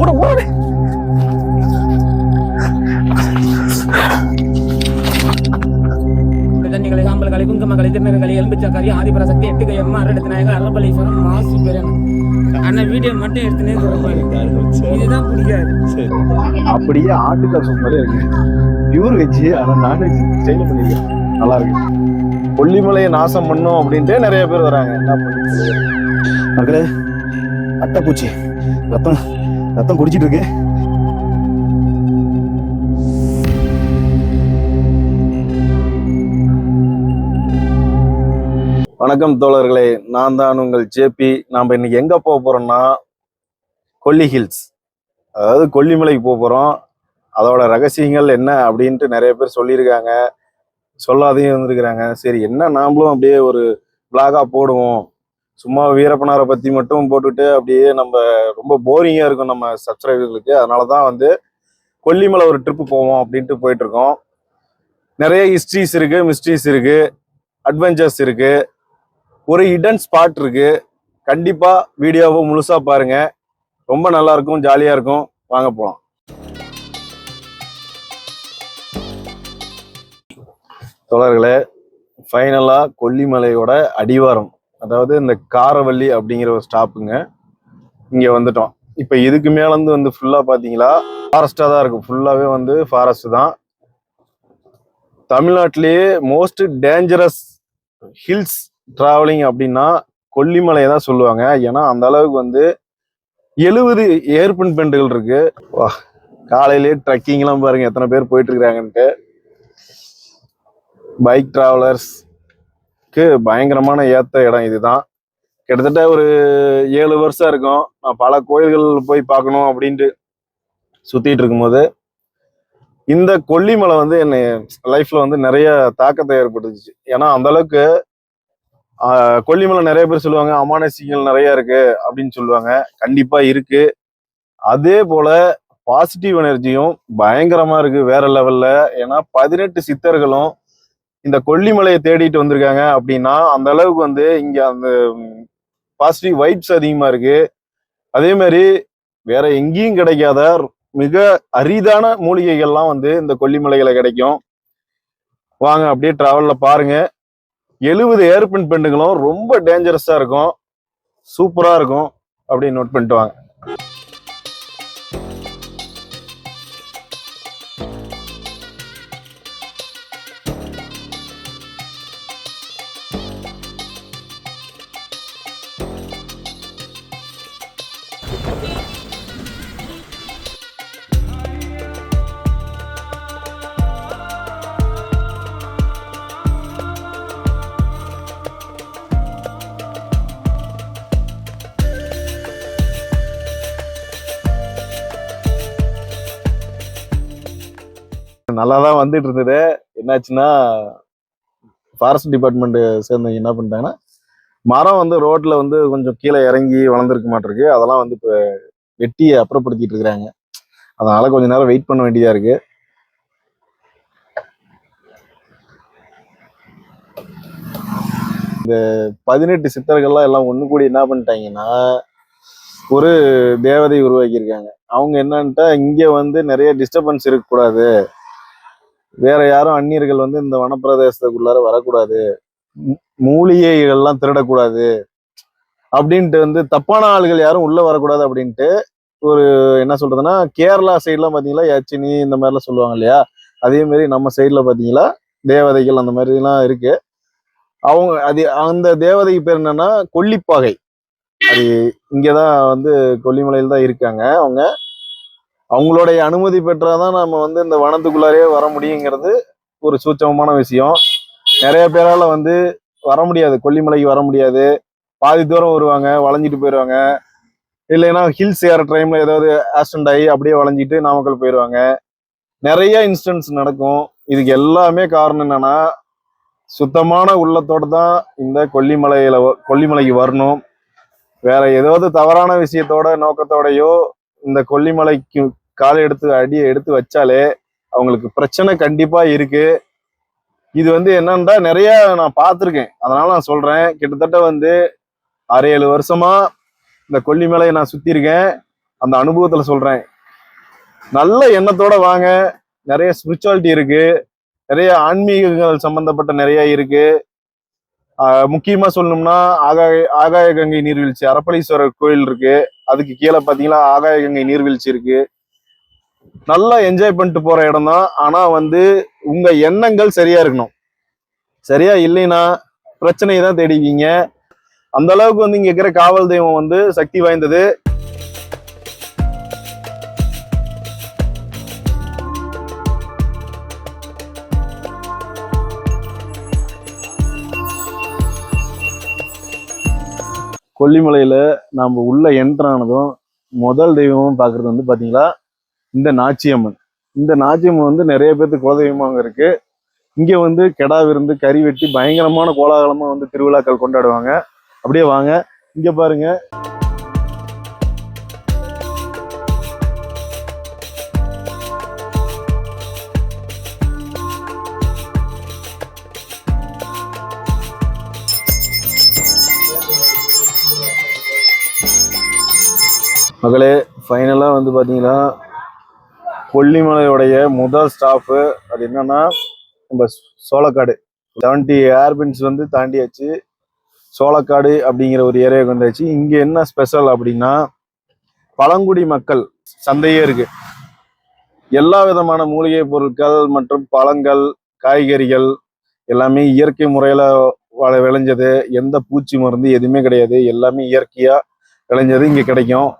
ஓட ஓட. தண்ணிகளை சாம்பல்களை குங்குமங்களை திருநர்களை எலும்பிச்சக்காரி ஆதிபர சக்தி எட்டுகை அம்மா அரடத்து நாயகர் அரபலீஸ்வரம் மாசு பெரியன் அண்ணன் வீடியோ மட்டும் எடுத்துனே இதுதான் பிடிக்காது. அப்படியே ஆட்டுக்கால் சூப் மாதிரி இருக்கு. பியூர் வெஜ் ஆனா நான்வெஜ் ஸ்டைல பண்ணிருக்கேன் நல்லா இருக்கு. கொல்லிமலையை நாசம் பண்ணும் அப்படின்ட்டு நிறைய பேர் வராங்க. என்ன பண்ணி மக்களே அட்டைப்பூச்சி ரத்தம் ரத்தம் குடிச்சிட்டு இருக்கு வணக்கம் தோழர்களே நான் தான் உங்கள் ஜேபி. நாம் இன்னைக்கு எங்க போக போறோம்னா கொல்லி ஹில்ஸ் அதாவது கொல்லிமலைக்கு போக போறோம். அதோட ரகசியங்கள் என்ன அப்படின்ட்டு நிறைய பேர் சொல்லியிருக்காங்க. சொல்லாதையும் இருந்திருக்கிறாங்க. சரி என்ன நாமளும் அப்படியே ஒரு பிளாகா போடுவோம். சும்மா வீரப்பனாரை பத்தி மட்டும் போட்டுட்டு அப்படியே நம்ம ரொம்ப போரிங்கா இருக்கும் நம்ம சப்ஸ்கிரைபர்களுக்கு அதனால தான் வந்து கொல்லிமலை ஒரு ட்ரிப்பு போவோம் அப்படின்ட்டு போயிட்டு இருக்கோம் நிறைய ஹிஸ்ட்ரிஸ் இருக்கு மிஸ்ட்ரிஸ் இருக்கு அட்வென்ச்சர்ஸ் இருக்கு. ஒரு ஹிடன் ஸ்பாட் இருக்கு. கண்டிப்பா வீடியோவை முழுசா பாருங்க. ரொம்ப நல்லா இருக்கும் ஜாலியா இருக்கும். வாங்க போகலாம் தோழர்களே ஃபைனலாக கொல்லிமலையோட அடிவாரம். அதாவது இந்த காரவள்ளி அப்படிங்கிற ஒரு ஸ்டாப்புங்க இங்கே வந்துட்டோம். இப்போ இதுக்கு மேலேருந்து வந்து ஃபுல்லாக பார்த்தீங்களா ஃபாரஸ்ட்டாக தான் இருக்கும். ஃபுல்லாகவே வந்து ஃபாரஸ்ட் தான். தமிழ்நாட்டிலேயே மோஸ்ட் டேஞ்சரஸ் ஹில்ஸ் ட்ராவலிங் அப்படின்னா கொல்லிமலையை தான் சொல்லுவாங்க. ஏன்னா அந்த அளவுக்கு வந்து எழுபது ஏர்பன் பெண்டுகள் இருக்கு. வா காலையிலேயே ட்ரக்கிங்லாம் பாருங்க எத்தனை பேர் போயிட்டு இருக்கிறாங்கன்ட்டு. பைக் டிராவலர்ஸ்க்கு பயங்கரமான ஏத்த இடம் இதுதான். கிட்டத்தட்ட ஒரு ஏழு வருஷம் இருக்கும். நான் பல கோயில்கள் போய் பார்க்கணும் அப்படின்ட்டு சுத்திட்டு இருக்கும்போது இந்த கொல்லிமலை வந்து என்னை லைஃப்ல வந்து நிறைய தாக்கத்தை ஏற்படுத்துச்சு. ஏன்னா அந்த அளவுக்கு கொல்லிமலை நிறைய பேர் சொல்லுவாங்க அமானுஷியங்கள் நிறைய இருக்கு அப்படின்னு சொல்லுவாங்க. கண்டிப்பா இருக்கு. அதே போல பாசிட்டிவ் எனர்ஜியும் பயங்கரமா இருக்கு வேற லெவல்ல ஏன்னா பதினெட்டு சித்தர்களும் இந்த கொல்லிமலையை தேடிட்டு வந்திருக்காங்க அப்படின்னா அந்த அளவுக்கு வந்து இங்க அந்த பாசிட்டிவ் வைப்ஸ் அதிகமா இருக்கு. அதே மாதிரி வேற எங்கேயும் கிடைக்காத மிக அரிதான மூலிகைகள்லாம் வந்து இந்த கொல்லிமலைகளை கிடைக்கும். வாங்க அப்படியே டிராவல்ல பாருங்க. எழுபது ஏர்பின் பெண்டுகளும் ரொம்ப டேஞ்சரஸா இருக்கும். சூப்பரா இருக்கும் அப்படின்னு நோட் பண்ணிட்டு வாங்க. நல்லா தான் வந்துட்டு இருந்தது என்னாச்சுன்னா ஃபாரஸ்ட் டிபார்ட்மெண்ட் சேர்ந்தவங்க என்ன பண்ணிட்டாங்கன்னா மரம் வந்து ரோட்ல வந்து கொஞ்சம் கீழே இறங்கி வளர்ந்துருக்க மாட்டிருக்கு. அதெல்லாம் வந்து இப்போ வெட்டி அப்புறப்படுத்திட்டு இருக்கிறாங்க. அதனால கொஞ்ச நேரம் வெயிட் பண்ண வேண்டியதா இருக்கு. இந்த பதினெட்டு சித்தர்கள்லாம் எல்லாம் ஒன்று கூடி என்ன பண்ணிட்டாங்கன்னா ஒரு தேவதை உருவாக்கியிருக்காங்க. அவங்க என்னன்ட்டா இங்க வந்து நிறைய டிஸ்டர்பன்ஸ் இருக்கக்கூடாது. வேற யாரும் அந்நியர்கள் வந்து இந்த வனப்பிரதேசத்துக்குள்ளார வரக்கூடாது. மூலிகைகள்லாம் திருடக்கூடாது. அப்படின்ட்டு வந்து தப்பான ஆள்கள் யாரும் உள்ள வரக்கூடாது அப்படின்ட்டு ஒரு என்ன சொல்றதுன்னா கேரளா சைட்லாம் பாத்தீங்களா யச்சினி இந்த மாதிரிலாம் சொல்லுவாங்க இல்லையா? அதே மாதிரி நம்ம சைட்ல பார்த்தீங்களா தேவதைகள் அந்த மாதிரிலாம் இருக்கு. அவங்க அது அந்த தேவதைக்கு பேர் என்னன்னா கொல்லிப்பாகை. அது இங்கதான் வந்து கொல்லிமலையில் தான் இருக்காங்க அவங்க. அவங்களுடைய அனுமதி பெற்றாதான் நம்ம வந்து இந்த வனத்துக்குள்ளாரே வர முடியுங்கிறது ஒரு சூட்சமமான விஷயம். நிறைய பேரால வந்து வர முடியாது. கொல்லிமலைக்கு வர முடியாது. பாதி தூரம் வருவாங்க வளைஞ்சிட்டு போயிடுவாங்க இல்லைன்னா ஹில்ஸ் ஏற டைம்ல ஏதாவது ஆக்சிடென்ட் ஆகி அப்படியே வளைஞ்சிட்டு நாமக்கல் போயிடுவாங்க நிறைய இன்சிடென்ட்ஸ் நடக்கும். இதுக்கு எல்லாமே காரணம் என்னன்னா சுத்தமான உள்ளத்தோட தான் இந்த கொல்லிமலையில வ- கொல்லிமலைக்கு வரணும். வேற ஏதாவது தவறான விஷயத்தோட நோக்கத்தோடயோ இந்த கொல்லிமலைக்கு காலை எடுத்து அடியை எடுத்து வச்சாலே அவங்களுக்கு பிரச்சனை கண்டிப்பா இருக்கு. இது வந்து என்னன்னா நிறைய நான் பார்த்துருக்கேன். அதனால நான் சொல்றேன். கிட்டத்தட்ட வந்து ஆறு ஏழு வருஷமா இந்த கொல்லிமலையை நான் சுத்தி இருக்கேன் அந்த அனுபவத்துல சொல்றேன். நல்ல எண்ணத்தோட வாங்க. நிறைய ஸ்பிரிச்சுவாலிட்டி இருக்கு. நிறைய ஆன்மீகங்கள் சம்பந்தப்பட்ட நிறைய இருக்கு. முக்கியமா சொல்லணும்னா ஆகாய ஆகாய கங்கை நீர்வீழ்ச்சி அரப்பளீஸ்வரர் கோயில் இருக்கு. அதுக்கு கீழே பாத்தீங்கன்னா ஆகாய கங்கை நீர்வீழ்ச்சி இருக்கு. நல்லா என்ஜாய் பண்ணிட்டு போற இடம் தான். ஆனா வந்து உங்க எண்ணங்கள் சரியா இருக்கணும். சரியா இல்லைன்னா பிரச்சனையை தான் தேடிவீங்க அந்த அளவுக்கு வந்து இங்க இருக்கிற காவல் தெய்வம் வந்து சக்தி வாய்ந்தது. கொல்லிமலையில நம்ம உள்ள என்ட்ரானதும் ஆனதும் முதல் தெய்வமும் பாக்குறது வந்து பாத்தீங்களா? இந்த நாச்சியம்மன். இந்த நாச்சியம்மன் வந்து நிறைய பேர்த்துக்கு குலதெய்வமாக இருக்கு. இங்க வந்து கெடா விருந்து கறி வெட்டி பயங்கரமான கோலாகலமா வந்து திருவிழாக்கள் கொண்டாடுவாங்க. அப்படியே வாங்க. இங்க பாருங்க. மகளே ஃபைனலாக வந்து பார்த்தீங்கன்னா கொல்லிமலையுடைய முதல் ஸ்டாஃபு அது என்னன்னா நம்ம சோளக்காடு. செவன்டி ஏர்பின்ஸ் வந்து தாண்டியாச்சு. சோளக்காடு அப்படிங்கிற ஒரு ஏரியாவுக்கு வந்தாச்சு. இங்கே என்ன ஸ்பெஷல் அப்படின்னா பழங்குடி மக்கள் சந்தையே இருக்கு. எல்லா விதமான மூலிகை பொருட்கள் மற்றும் பழங்கள் காய்கறிகள் எல்லாமே இயற்கை முறையில் விளைஞ்சது. எந்த பூச்சி மருந்து எதுவுமே கிடையாது. எல்லாமே இயற்கையாக விளைஞ்சது இங்கே கிடைக்கும்.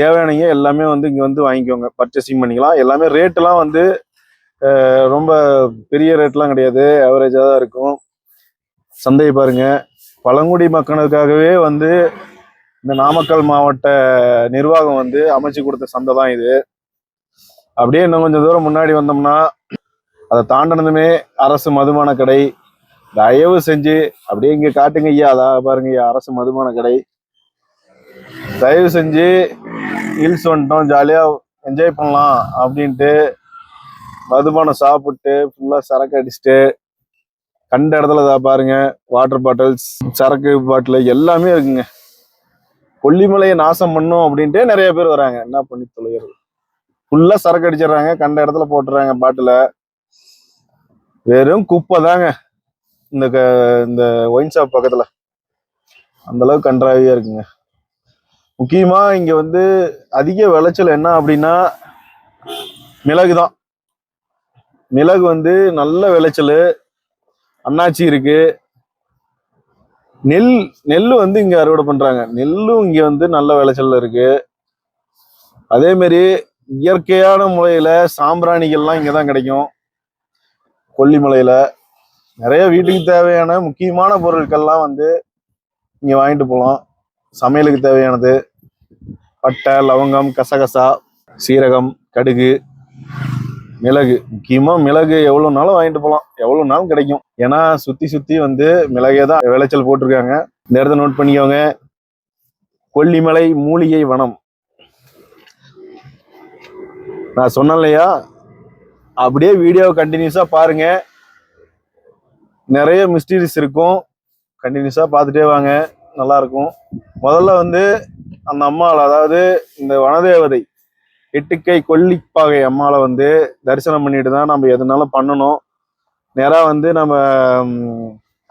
தேவையானங்க எல்லாமே வந்து இங்கே வந்து வாங்கிக்கோங்க. பர்ச்சேசிங் பண்ணிக்கலாம். எல்லாமே ரேட்டெல்லாம் வந்து ரொம்ப பெரிய ரேட்லாம் கிடையாது. ஆவரேஜாக தான் இருக்கும். சந்தையை பாருங்க. பழங்குடி மக்களுக்காகவே வந்து இந்த நாமக்கல் மாவட்ட நிர்வாகம் வந்து அமைச்சு கொடுத்த சந்தை தான் இது. அப்படியே இன்னும் கொஞ்சம் தூரம் முன்னாடி வந்தோம்னா அதை தாண்டினதுமே அரசு மதுபான கடை. தயவு செஞ்சு அப்படியே இங்க காட்டுங்க ஐயா. அதான் பாருங்க ஐயா அரசு மதுபான கடை. தயவு செஞ்சு ஹில்ஸ் வந்துட்டோம் ஜாலியா என்ஜாய் பண்ணலாம் அப்படின்ட்டு மதுபானம் சாப்பிட்டு ஃபுல்லா சரக்கு அடிச்சுட்டு கண்ட இடத்துல தான் பாருங்க வாட்டர் பாட்டில்ஸ் சரக்கு பாட்டில் எல்லாமே இருக்குங்க. கொல்லிமலையை நாசம் பண்ணும் அப்படின்ட்டு நிறைய பேர் வராங்க. என்ன பண்ணி தொலைகிறது? ஃபுல்லா சரக்கு அடிச்சிடுறாங்க கண்ட இடத்துல போட்டுறாங்க பாட்டில வெறும் குப்பை தாங்க. இந்த க- இந்த ஒயின் ஷாப் பக்கத்துல. அந்த அளவுக்கு இருக்குங்க. முக்கியமா இங்க வந்து அதிக விளைச்சல் என்ன அப்படின்னா மிளகு தான் மிளகு வந்து நல்ல விளைச்சல். அண்ணாச்சி இருக்கு. நெல் நெல் வந்து இங்க அறுவடை பண்றாங்க. நெல்லும் இங்க வந்து நல்ல விளைச்சல் இருக்கு. அதே மாதிரி இயற்கையான முறையில சாம்பிராணிகள்லாம் இங்கே தான் கிடைக்கும் கொல்லிமலையில நிறைய வீட்டுக்கு தேவையான முக்கியமான பொருட்கள்லாம் வந்து இங்க வாங்கிட்டு போகலாம். சமையலுக்கு தேவையானது. பட்டை லவங்கம் கசகசா சீரகம் கடுகு மிளகு. முக்கியமாக மிளகு எவ்வளோனாலும் நாளும் வாங்கிட்டு போகலாம் எவ்வளோ நாளும் கிடைக்கும். ஏன்னா சுற்றி சுற்றி வந்து மிளகே தான் விளைச்சல் போட்டிருக்காங்க. இந்த இடத்த நோட் பண்ணிக்கோங்க. கொல்லிமலை மூலிகை வனம். நான் சொன்னேன் இல்லையா? அப்படியே வீடியோ கண்டினியூஸாக பாருங்க. நிறைய மிஸ்டீரிஸ் இருக்கும். கண்டினியூஸாக பார்த்துட்டே வாங்க. நல்லாயிருக்கும் முதல்ல வந்து அந்த அம்மாவில் அதாவது இந்த வனதேவதை எட்டுக்கை கொல்லிப்பாகை அம்மாவை வந்து தரிசனம் பண்ணிட்டு தான் நம்ம எதுனாலும் பண்ணணும். நேராக வந்து நம்ம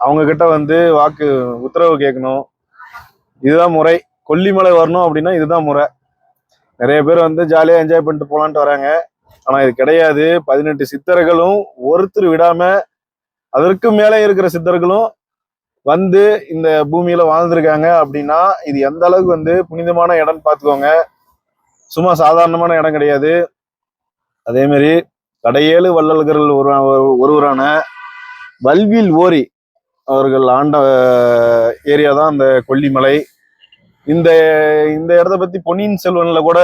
அவங்கக்கிட்ட அவங்க கிட்ட வந்து வாக்கு உத்தரவு கேட்கணும். இதுதான் முறை. கொல்லிமலை வரணும் அப்படின்னா இதுதான் முறை. நிறைய பேர் வந்து ஜாலியாக என்ஜாய் பண்ணிட்டு போகலான்ட்டு வராங்க. ஆனால் இது கிடையாது. பதினெட்டு சித்தர்களும் ஒருத்தர் விடாம அதற்கு மேலே இருக்கிற சித்தர்களும் வந்து இந்த பூமியில வாழ்ந்திருக்காங்க அப்படின்னா இது எந்த அளவுக்கு வந்து புனிதமான இடம்னு பார்த்துக்கோங்க. சும்மா சாதாரணமான இடம் கிடையாது. அதே மாதிரி கடையேழு வள்ளல்கள் ஒரு ஒருவரான வல்வில் ஓரி அவர்கள் ஆண்ட ஏரியா தான் அந்த கொல்லிமலை. இந்த இந்த இடத்த பத்தி பொன்னியின் செல்வன்ல கூட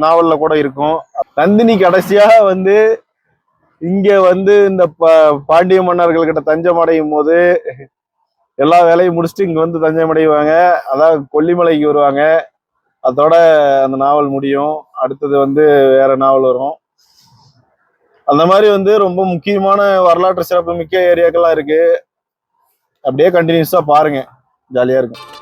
நாவல்ல கூட இருக்கும். நந்தினி கடைசியா வந்து இங்க வந்து இந்த ப- பாண்டிய மன்னர்கள் கிட்ட தஞ்சம் அடையும் போது எல்லா வேலையும் முடிச்சுட்டு இங்கே வந்து தஞ்சை அடைவாங்க. அதான் கொல்லிமலைக்கு வருவாங்க. அதோட அந்த நாவல் முடியும். அடுத்தது வந்து வேற நாவல் வரும். அந்த மாதிரி வந்து ரொம்ப முக்கியமான வரலாற்று சிறப்பு மிக்க ஏரியாக்கள்லாம் இருக்கு. அப்படியே கண்டினியூஸாக பாருங்க. ஜாலியாக இருக்கும்.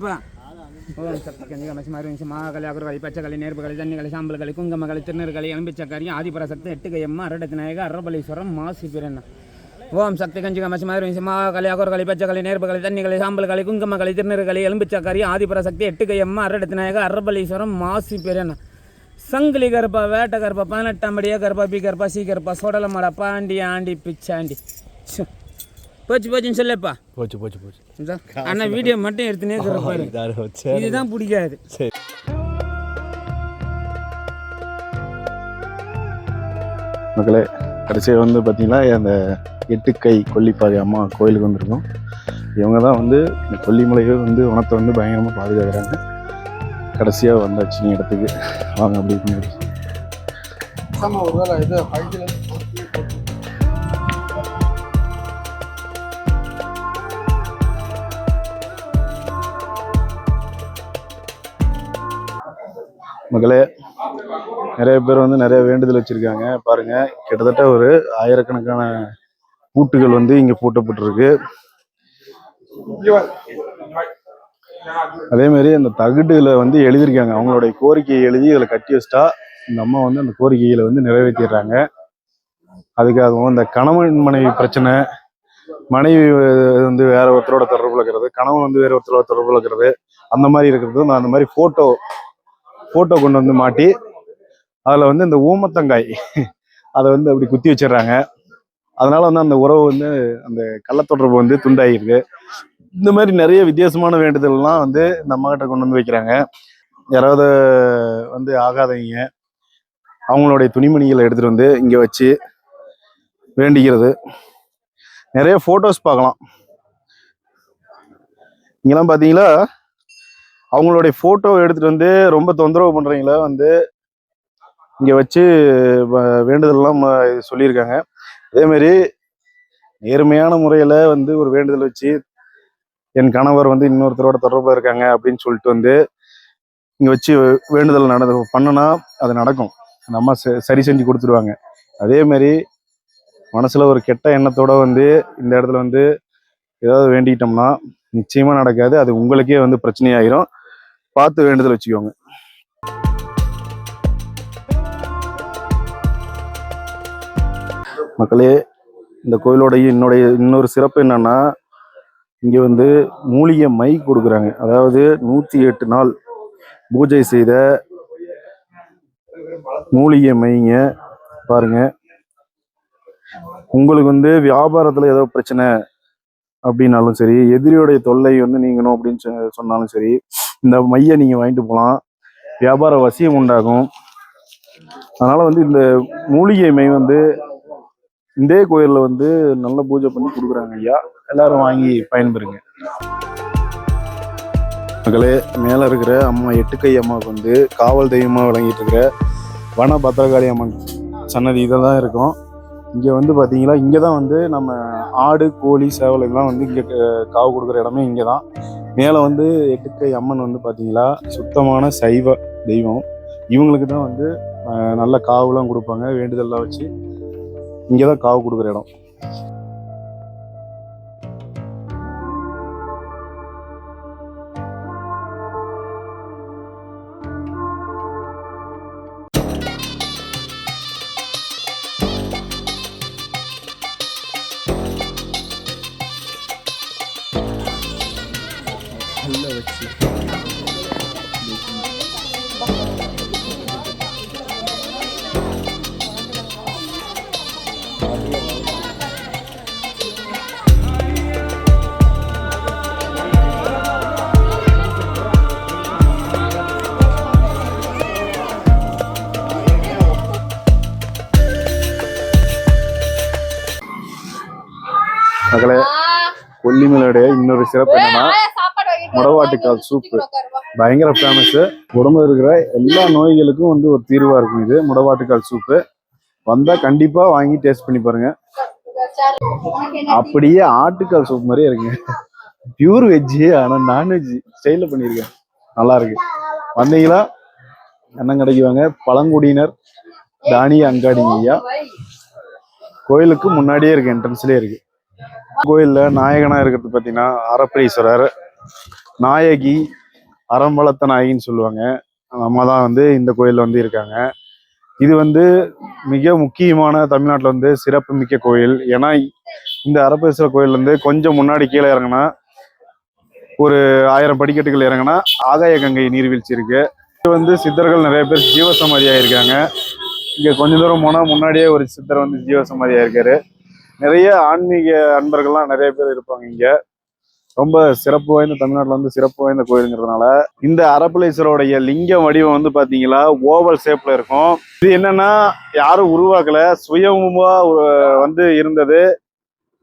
அப்படியே கொடுப்பா ஓம் சக்தி கஞ்சிக மசிமாரி வம்சி மகாகலி அகுரகலி பச்சைக்கலி நேர்புகளி தண்ணிகளி சாம்பல்களி ஆதிபராசக்தி எட்டுகையம்மா அரடத்து நாயக அரபலீஸ்வரம் மாசி பிறன்னா ஓம் சக்தி கஞ்சிக மசிமாரி வம்சி மகாகலி அகுரகலி பச்சைக்கலி நேர்பகலை தண்ணிகளை சாம்பல்களி குங்கமகளி திருநெற்களி எலும்பிச்சக்கரி ஆதிபராசக்தி எட்டுகையம்மா அரடத்து நாயக அரபலீஸ்வரம் மாசி பிறன்னா சங்கிலி கருப்பா வேட்டை கருப்பா பதினெட்டாம் படியா கருப்பா பி கருப்பா சி கருப்பா சொடலமாடா பாண்டி ஆண்டி பிச்சாண்டி சு போச்சு போச்சுன்னு சொல்லுப்பா. போச்சு போச்சு போச்சு. அண்ணா வீடியோ மட்டும் எடுத்துனே வச்சு இதுதான் பிடிக்காது. சரி. மக்களே கடைசியாக வந்து பார்த்தீங்கன்னா அந்த எட்டுக்கை கொல்லிப்பாதை அம்மா கோயிலுக்கு வந்திருக்கோம். இவங்க தான் வந்து இந்த கொல்லிமலையை வந்து வனத்தை வந்து பயங்கரமாக பாதுகாக்கிறாங்க. கடைசியாக வந்தாச்சு இடத்துக்கு. வாங்க அப்படி பின்னாடி மக்களே நிறைய பேர் வந்து நிறைய வேண்டுதல் வச்சிருக்காங்க. பாருங்க கிட்டத்தட்ட ஒரு ஆயிரக்கணக்கான பூட்டுகள் வந்து இங்க பூட்டப்பட்டிருக்கு. அதே மாதிரி அந்த தகுடுல வந்து எழுதியிருக்காங்க. அவங்களுடைய கோரிக்கையை எழுதி இதுல கட்டி வச்சிட்டா இந்த அம்மா வந்து அந்த கோரிக்கைகளை வந்து நிறைவேற்றிடுறாங்க. அதுக்காகவும் இந்த கணவன் மனைவி பிரச்சனை மனைவி வந்து வேற ஒருத்தரோட தொடர்புல இருக்கிறது கணவன் வந்து வேற ஒருத்தரோட தொடர்புல இருக்கிறது அந்த மாதிரி இருக்கிறது அந்த மாதிரி போட்டோ போட்டோ கொண்டு வந்து மாட்டி அதில் வந்து இந்த ஊமத்தங்காய் அதை வந்து அப்படி குத்தி வச்சிடுறாங்க. அதனால வந்து அந்த உறவு வந்து அந்த கள்ளத்தொடர்பு வந்து துண்டாகிருக்கு இந்த மாதிரி நிறைய வித்தியாசமான வேண்டுதல்லாம் வந்து இந்த கிட்ட கொண்டு வந்து வைக்கிறாங்க. யாராவது வந்து ஆகாதவங்க அவங்களுடைய துணிமணிகளை எடுத்துகிட்டு வந்து இங்கே வச்சு வேண்டிக்கிறது. நிறைய ஃபோட்டோஸ் பார்க்கலாம். இங்கெல்லாம் பாத்தீங்களா அவங்களுடைய ஃபோட்டோ எடுத்துட்டு வந்து ரொம்ப தொந்தரவு பண்றவங்கள வந்து இங்க வச்சு வேண்டுதல்லாம் சொல்லியிருக்காங்க. அதே மாதிரி நேர்மையான முறையில வந்து ஒரு வேண்டுதல் வச்சு என் கணவர் வந்து இன்னொருத்தரோட தொடர்பில் இருக்காங்க அப்படின்னு சொல்லிட்டு வந்து இங்கே வச்சு வேண்டுதல் நடந்த பண்ணுனா அது நடக்கும். அந்த அம்மா ச- சரி செஞ்சு கொடுத்துருவாங்க. அதே மாதிரி மனசில் ஒரு கெட்ட எண்ணத்தோட வந்து இந்த இடத்துல வந்து ஏதாவது வேண்டிக்கிட்டோம்னா நிச்சயமாக நடக்காது. அது உங்களுக்கே வந்து பிரச்சனையாயிரும். பார்த்து வேண்டுதல் வச்சுக்கோங்க. மக்களே இந்த கோயிலோடைய என்னுடைய இன்னொரு சிறப்பு என்னன்னா இங்கே வந்து மூலிகை மை கொடுக்குறாங்க. அதாவது நூற்றி எட்டு நாள் பூஜை செய்த மூலிகை மைங்க பாருங்க. உங்களுக்கு வந்து வியாபாரத்தில் ஏதோ பிரச்சனை அப்படின்னாலும் சரி எதிரியோடைய தொல்லை வந்து நீங்கணும் அப்படின்னு சொன்னாலும் சரி இந்த மையை நீங்க வாங்கிட்டு போகலாம் வியாபார வசியம் உண்டாகும். அதனால வந்து இந்த மூலிகை மை வந்து இந்த கோயில்ல வந்து நல்ல பூஜை பண்ணி கொடுக்குறாங்க ஐயா. எல்லாரும் வாங்கி பயன்பெறுங்க. மகளே மேல இருக்கிற அம்மா எட்டுக்கை அம்மாவுக்கு வந்து காவல் தெய்வமா விளங்கிட்டு இருக்கிற வன பத்திரகாளி அம்மன் சன்னதி இதெல்லாம் இருக்கும். இங்கே வந்து பார்த்தீங்கன்னா இங்கே தான் வந்து நம்ம ஆடு கோழி சேவல் இதெல்லாம் வந்து இங்கே க- காவு கொடுக்குற இடமே இங்கே தான் மேலே வந்து எட்டுக்கை அம்மன் வந்து பார்த்தீங்களா சுத்தமான சைவ தெய்வம். இவங்களுக்கு தான் வந்து நல்ல காவுலாம் கொடுப்பாங்க. வேண்டுதல்லாம் வச்சு இங்கே தான் காவு கொடுக்குற இடம். சிறப்பு என்னன்னா முடவாட்டுக்கால் சூப்பு. பயங்கர ஃபேமஸ் உடம்புல இருக்கிற எல்லா நோய்களுக்கும் வந்து ஒரு தீர்வா இருக்கும் இது முடவாட்டுக்கால் சூப்பு. வந்தா கண்டிப்பா வாங்கி டேஸ்ட் பண்ணி பாருங்க. அப்படியே ஆட்டுக்கால் சூப் மாதிரியே இருக்குங்க. பியூர் வெஜ்ஜு ஆனா நான்வெஜ் ஸ்டைல பண்ணியிருக்கேன். நல்லா இருக்கு. வந்தீங்களா? அண்ணன் கடைக்கு வாங்க. பழங்குடியினர் தானிய அங்காடிங்க ஐயா. கோயிலுக்கு முன்னாடியே இருக்கு என்ட்ரன்ஸ்லயே இருக்கு. கோயில்ல நாயகனா இருக்கிறது பாத்தீங்கன்னா அறப்பரீஸ்வரர் நாயகி அறம் வளர்த்த நாயகின்னு சொல்லுவாங்க. அம்மா தான் வந்து இந்த கோயிலில் வந்து இருக்காங்க. இது வந்து மிக முக்கியமான தமிழ்நாட்டில் வந்து சிறப்பு மிக்க கோயில். ஏன்னா இந்த அரபேஸ்வரர் கோயில் வந்து கொஞ்சம் முன்னாடி கீழே இறங்கினா ஒரு ஆயிரம் படிக்கட்டுகள் இறங்கினா ஆகாய கங்கை நீர்வீழ்ச்சி இருக்கு. இது வந்து சித்தர்கள் நிறைய பேர் ஜீவசமாதியா இருக்காங்க இங்க கொஞ்ச தூரம் போனா முன்னாடியே ஒரு சித்தர் வந்து ஜீவசமாதியா இருக்காரு நிறைய ஆன்மீக அன்பர்கள்லாம் நிறைய பேர் இருப்பாங்க இங்க. ரொம்ப சிறப்பு வாய்ந்த தமிழ்நாட்டில் வந்து சிறப்பு வாய்ந்த கோயிலுங்கிறதுனால இந்த அரப்பளீஸ்வரோடைய லிங்க வடிவம் வந்து பாத்தீங்களா ஓவல் ஷேப்ல இருக்கும். இது என்னன்னா யாரும் உருவாக்கல சுயமா வந்து இருந்தது.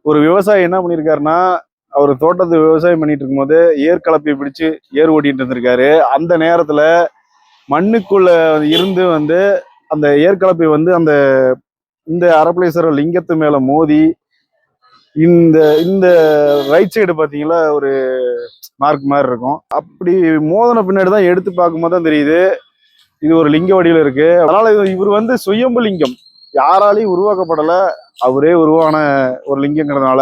ஒரு விவசாயி என்ன பண்ணியிருக்காருன்னா அவர் தோட்டத்து விவசாயம் பண்ணிட்டு இருக்கும்போது ஏர் கலப்பை பிடிச்சு ஏர் ஓட்டிட்டு இருந்திருக்காரு. அந்த நேரத்துல மண்ணுக்குள்ள இருந்து வந்து அந்த ஏர் கலப்பை வந்து அந்த இந்த அரப்பளீஸ்வரர் லிங்கத்து மேல மோதி இந்த இந்த ரைட் சைடு பாத்தீங்களா ஒரு மார்க் மாதிரி இருக்கும். அப்படி மோதன பின்னாடி தான் எடுத்து பார்க்கும்போது தான் தெரியுது இது ஒரு லிங்க வடிவில் இருக்கு. அதனால இவர் வந்து சுயம்பு லிங்கம். யாராலையும் உருவாக்கப்படல அவரே உருவான ஒரு லிங்கங்கிறதுனால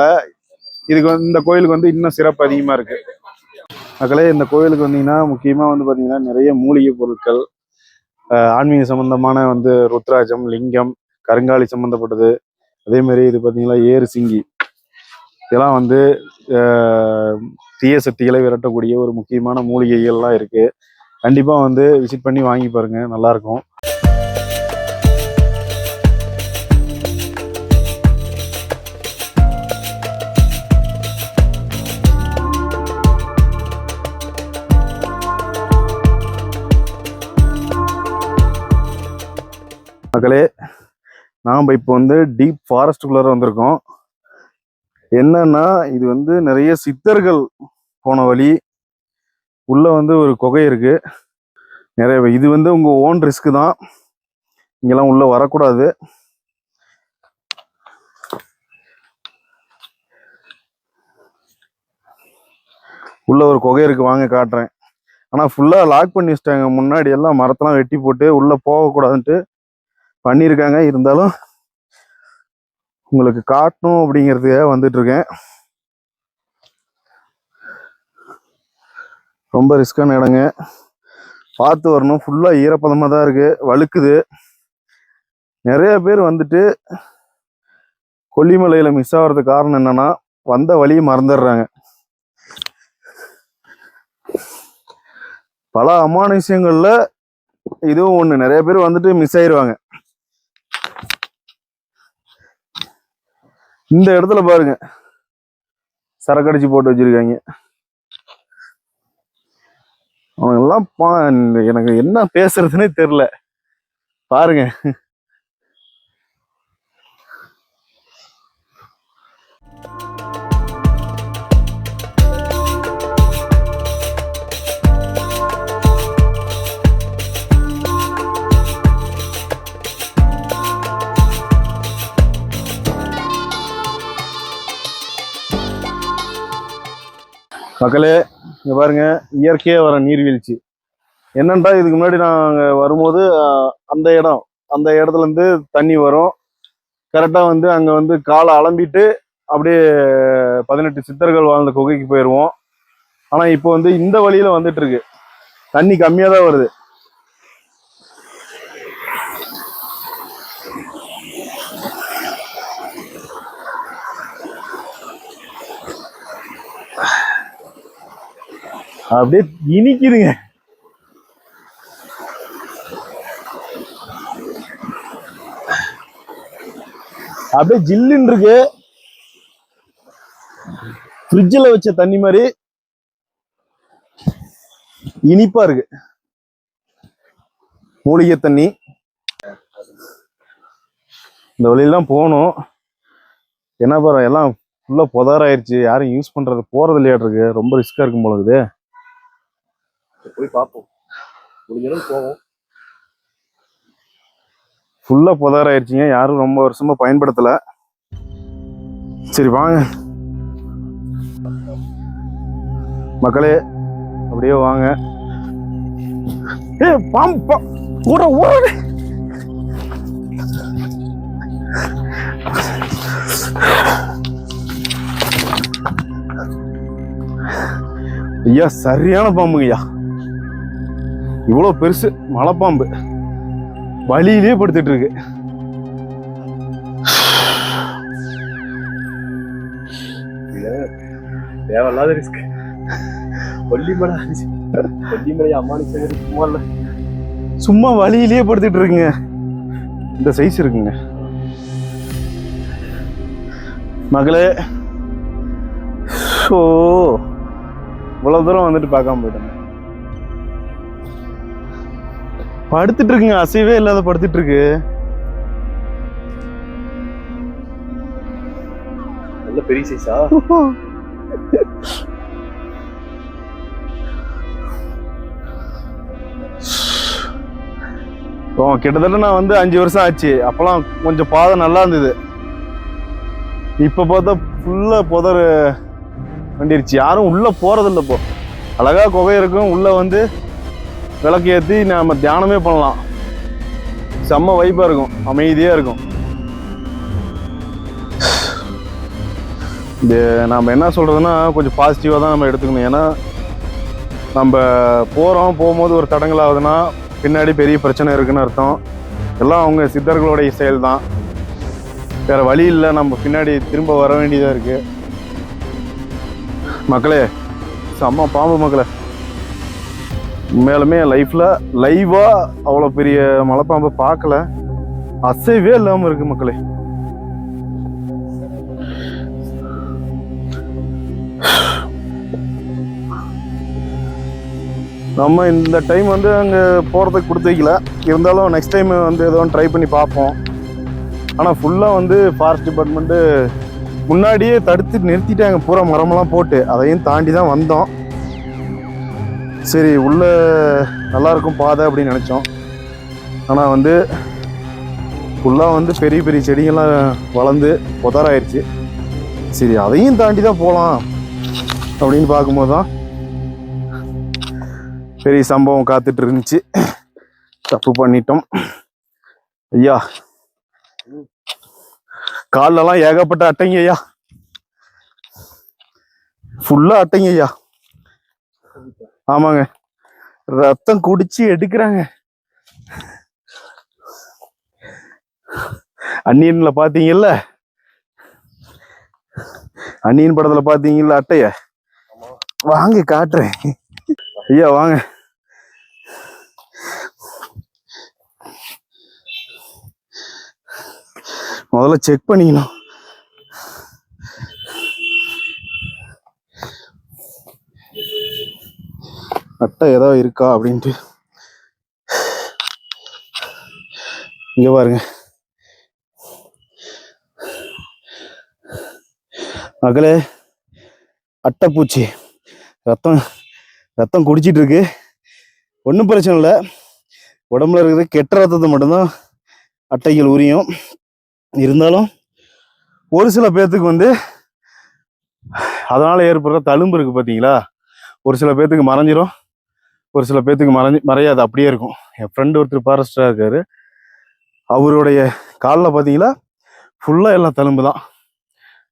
இதுக்கு வந்து இந்த கோயிலுக்கு வந்து இன்னும் சிறப்பு அதிகமா இருக்கு. மக்களே இந்த கோயிலுக்கு வந்தீங்கன்னா முக்கியமா வந்து பாத்தீங்கன்னா நிறைய மூலிகை பொருட்கள் ஆன்மீக சம்பந்தமான வந்து ருத்ராஜம் லிங்கம் கருங்காலி சம்பந்தப்பட்டது. அதே மாதிரி இது பார்த்தீங்கன்னா ஏறு சிங்கி. இதெல்லாம் வந்து தீய சக்திகளை விரட்டக்கூடிய ஒரு முக்கியமான மூலிகைகள்லாம் இருக்கு. கண்டிப்பாக வந்து விசிட் பண்ணி வாங்கி பாருங்க. நல்லாயிருக்கும் மக்களே நாம் இப்போ வந்து டீப் ஃபாரஸ்ட்டுக்குள்ளார வந்திருக்கோம். என்னன்னா இது வந்து நிறைய சித்தர்கள் போன வழி. உள்ளே வந்து ஒரு குகை இருக்குது நிறைய இது வந்து உங்கள் ஓன் ரிஸ்க்கு தான். இங்கெல்லாம் உள்ளே வரக்கூடாது. உள்ளே ஒரு குகை இருக்குது வாங்க காட்டுறேன். ஆனால் ஃபுல்லாக லாக் பண்ணி வச்சிட்டாங்க. முன்னாடி எல்லாம் மரத்தெல்லாம் வெட்டி போட்டு உள்ளே போகக்கூடாதுன்ட்டு பண்ணியிருக்காங்க இருந்தாலும் உங்களுக்கு காட்டணும் அப்படிங்கிறதுக்காக வந்துட்டுருக்கேன் ரொம்ப ரிஸ்கான இடங்க. பார்த்து வரணும். ஃபுல்லாக ஈரப்பதமாக தான் இருக்குது வழுக்குது. நிறைய பேர் வந்துட்டு கொல்லிமலையில் மிஸ் ஆகிறதுக்கு காரணம் என்னன்னா வந்த வழியை மறந்துடுறாங்க. பல அமானுஷியங்களில் இதுவும் ஒன்று நிறைய பேர் வந்துட்டு மிஸ் ஆயிடுவாங்க இந்த இடத்துல பாருங்க. சரக்கடிச்சு போட்டு வச்சிருக்காங்க. அவங்க எல்லாம் பா எனக்கு என்ன பேசுறதுன்னே தெரியல. பாருங்க. மக்களே இங்கே பாருங்கள் இயற்கையாக வர நீர்வீழ்ச்சி. என்னென்றா இதுக்கு முன்னாடி நாங்கள் வரும்போது அந்த இடம் அந்த இடத்துலேருந்து தண்ணி வரும். கரெக்டாக வந்து அங்கே வந்து காலை அலம்பிட்டு அப்படியே பதினெட்டு சித்தர்கள் வாழ்ந்த குகைக்கு போயிடுவோம் ஆனால் இப்போ வந்து இந்த வழியில் வந்துட்டுருக்கு தண்ணி கம்மியாக தான் வருது. அப்படியே இனிக்குதுங்க. அப்படியே ஜில்லுன்னு இருக்கு. ஃப்ரிட்ஜில் வச்ச தண்ணி மாதிரி இனிப்பா இருக்கு. மூலிகை தண்ணி. இந்த வழியெல்லாம் போகணும். என்ன பாரு எல்லாம் ஃபுல்லாக புதாராயிருச்சு. யாரும் யூஸ் பண்ணுறது போகிறது இல்லையாட்ருக்கு ரொம்ப ரிஸ்க்காக இருக்கும் போல இருக்குது போய் பார்ப்போம் முடிஞ்சளவு அளவுக்கு போவோம். ஃபுல்லா புதாராயிருச்சுங்க. யாரும் ரொம்ப வருஷமா பயன்படுத்தலை. சரி வாங்க. மக்களே அப்படியே வாங்க. ஏ பாம்பா. ஓட ஓட. ஐயா சரியான பாம்புங்கய்யா. இவ்வளோ பெருசு மலைப்பாம்பு. வழியிலே படுத்துட்டு இருக்கு தேவையில்லாத ரிஸ்க் கொல்லிமலை கொல்லிமலை அம்மானி சும்மா இல்ல. சும்மா வழியிலே படுத்துட்டு இருக்குங்க இந்த சைஸ் இருக்குங்க. மகளே. ஓ. இவ்வளவு தூரம் வந்துட்டு பார்க்காம போயிட்டேங்க படுத்துட்டு இருக்குங்க அசைவே இல்லாத படுத்துட்டு இருக்கு நல்ல பெரிய சைஸா கிட்டத்தட்ட நான் வந்து அஞ்சு வருஷம் ஆச்சு. அப்போலாம் கொஞ்சம் பாதை நல்லா இருந்தது. இப்போ பார்த்தா ஃபுல்லாக புதர் வண்டிருச்சு. யாரும் உள்ளே போகிறதில்ல இப்போ அழகா குகை இருக்கும் உள்ளே வந்து விளக்கு ஏற்றி நம்ம தியானமே பண்ணலாம். செம்ம வைப்பாக இருக்கும். அமைதியாக இருக்கும். இது நாம் என்ன சொல்கிறதுன்னா கொஞ்சம் பாசிட்டிவாக தான் நம்ம எடுத்துக்கணும். ஏன்னா நம்ம போகிறோம் போகும்போது ஒரு தடங்கள் ஆகுதுன்னா பின்னாடி பெரிய பிரச்சனை இருக்குன்னு அர்த்தம். எல்லாம் அவங்க சித்தர்களுடைய செயல் தான் வேறு வழி இல்லை நம்ம பின்னாடி திரும்ப வர வேண்டியதாக இருக்குது மக்களே செம்ம பாம்பு மக்களே. உண்மையாலுமே லைஃப்பில் லைவாக அவ்வளோ பெரிய மலைப்பாம்பை பார்க்கல. அசைவே இல்லாமல் இருக்கு மக்களே. நம்ம இந்த டைம் வந்து அங்கே போகிறதுக்கு கொடுத்து வைக்கல. இருந்தாலும் நெக்ஸ்ட் டைம் வந்து ஏதோ ட்ரை பண்ணி பார்ப்போம். ஆனால் ஃபுல்லாக வந்து ஃபாரஸ்ட் டிபார்ட்மெண்ட்டு முன்னாடியே தடுத்து நிறுத்திட்டாங்க. பூரா மரமெல்லாம் போட்டு. அதையும் தாண்டி தான் வந்தோம். சரி உள்ளே நல்லாயிருக்கும் பாதை அப்படின்னு நினச்சோம். ஆனால் வந்து ஃபுல்லாக வந்து பெரிய பெரிய செடிகள்லாம் வளர்ந்து புதராயிருச்சு. சரி அதையும் தாண்டி தான் போகலாம் அப்படின்னு பார்க்கும்போது தான் பெரிய சம்பவம் காத்துட்டு இருந்துச்சு தப்பு பண்ணிட்டோம். ஐயா கால்லலாம் ஏகப்பட்ட அட்டைங்க ஐயா ஃபுல்லாக அட்டைங்க ஐயா ஆமாங்க. ரத்தம் குடிச்சு எடுக்கிறாங்க. அந்நியன்ல பாத்தீங்கல்ல? அந்நியன் படத்துல பாத்தீங்கல்ல அட்டைய? வாங்க காட்டுறேன். ஐயா வாங்க. முதல்ல செக் பண்ணிக்கணும். அட்டை ஏதோ இருக்கா அப்படின்ட்டு. இங்க பாருங்க. மகளே அட்டைப்பூச்சி. ரத்தம் ரத்தம் குடிச்சிட்டு இருக்கு ஒன்றும் பிரச்சனை இல்லை. உடம்புல இருக்கிற கெட்ட ரத்தத்தை மட்டும்தான் அட்டைகள் உரியும். இருந்தாலும் ஒரு சில பேர்த்துக்கு வந்து அதனால ஏற்படுற தழும்பு இருக்கு பார்த்தீங்களா ஒரு சில பேர்த்துக்கு மறைஞ்சிரும். ஒரு சில பேர்த்துக்கு மறைஞ்சு மறையாது. அப்படியே இருக்கும். என் ஃப்ரெண்டு ஒருத்தர் ஃபாரஸ்டராக இருக்காரு. அவருடைய காலில் பார்த்தீங்களா ஃபுல்லாக எல்லாம் தழும்பு தான்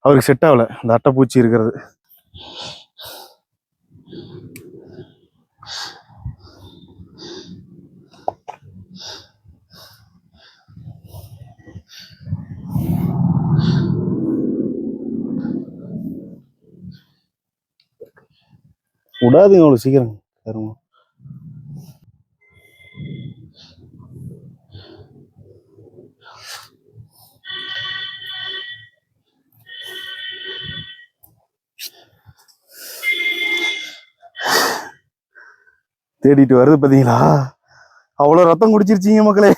அவருக்கு செட் ஆகலை. இந்த அட்டைப்பூச்சி இருக்கிறது. விடாதுங்க அவ்வளோ சீக்கிரம். கருமம் தேடிட்டு வருது பார்த்தீங்களா அவ்வளோ ரத்தம் குடிச்சிருச்சிங்க மக்களே.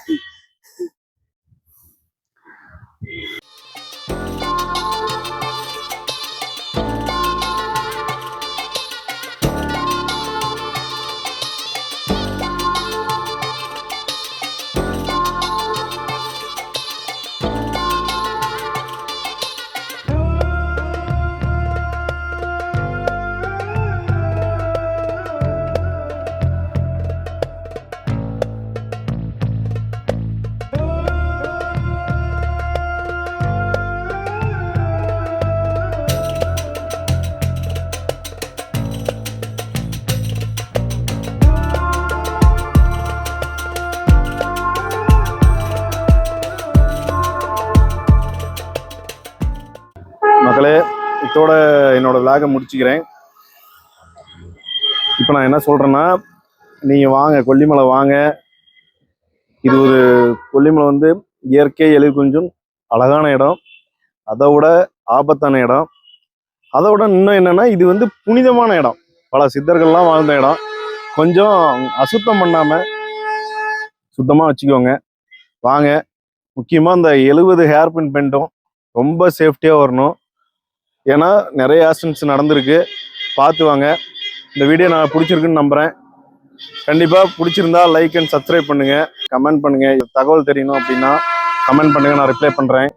விலாக முடிச்சுக்கிறேன். இப்போ நான் என்ன சொல்கிறேன்னா நீங்கள் வாங்க கொல்லிமலை வாங்க. இது ஒரு கொல்லிமலை வந்து இயற்கை எழில் கொஞ்சம் அழகான இடம். அதை விட ஆபத்தான இடம். அதை விட இன்னும் என்னன்னா இது வந்து புனிதமான இடம். பல சித்தர்கள்லாம் வாழ்ந்த இடம். கொஞ்சம் அசுத்தம் பண்ணாம சுத்தமாக வச்சுக்கோங்க. வாங்க. முக்கியமாக இந்த எழுபது ஹேர்பின் பெண்டும் ரொம்ப சேஃப்டியாக வரணும். ஏன்னா நிறைய ஆக்சிடென்ட்ஸ் நடந்திருக்கு. பார்த்து வாங்க. இந்த வீடியோ நான் பிடிச்சிருக்குன்னு நம்புகிறேன் கண்டிப்பாக பிடிச்சிருந்தா லைக் அண்ட் சப்ஸ்கிரைப் பண்ணுங்கள் கமெண்ட் பண்ணுங்கள் தகவல் தெரியணும் அப்படின்னா கமெண்ட் பண்ணுங்கள் நான் ரிப்ளை பண்ணுறேன்